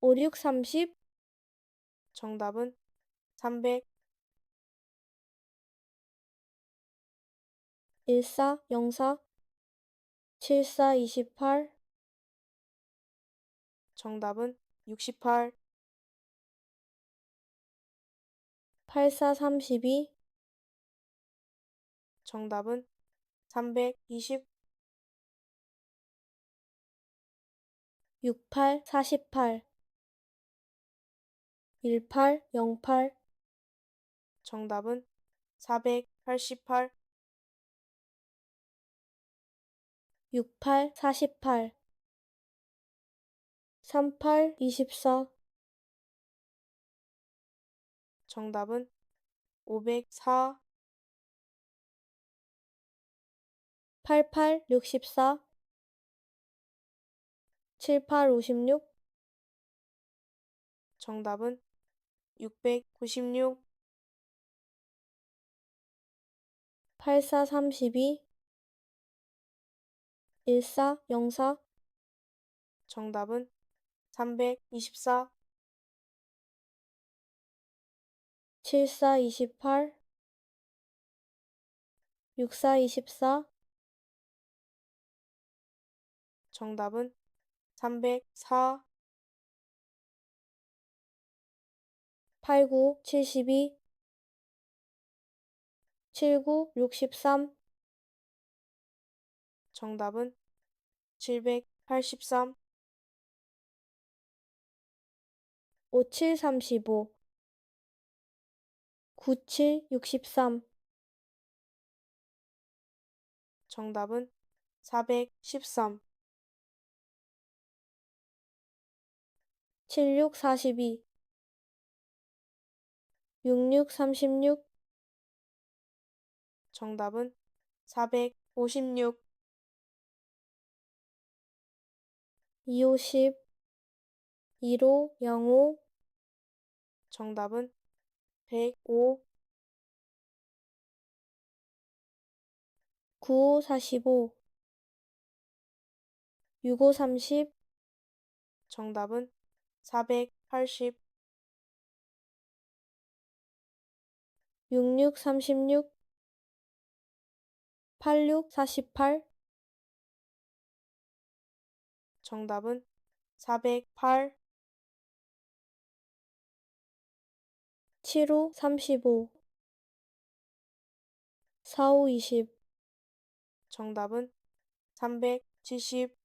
5, 6, 30, 정답은 300, 1, 4, 0, 4, 7, 4, 28, 정답은 68, 8, 4, 32, 정답은 320, 6, 8, 48, 1, 8, 0, 8, 정답은 488, 6, 8, 48, 3, 8, 24, 정답은 504, 8, 8, 64, 7, 8, 56, 정답은 696, 8, 4, 32, 1, 4, 0, 4, 정답은 324, 7, 4, 28, 6, 4, 24, 정답은 304, 8, 9, 72, 7, 9, 63, 정답은 783, 5, 7, 35, 9, 7, 63, 정답은 413, 7, 6, 42, 6, 6, 36, 정답은 456, 2, 5, 10, 1, 5, 0, 5, 정답은 105, 9, 5, 45, 6, 5, 30, 정답은 480, 6, 6, 36, 8, 6, 48, 정답은 408, 7, 5, 35, 4, 5, 20, 정답은 370,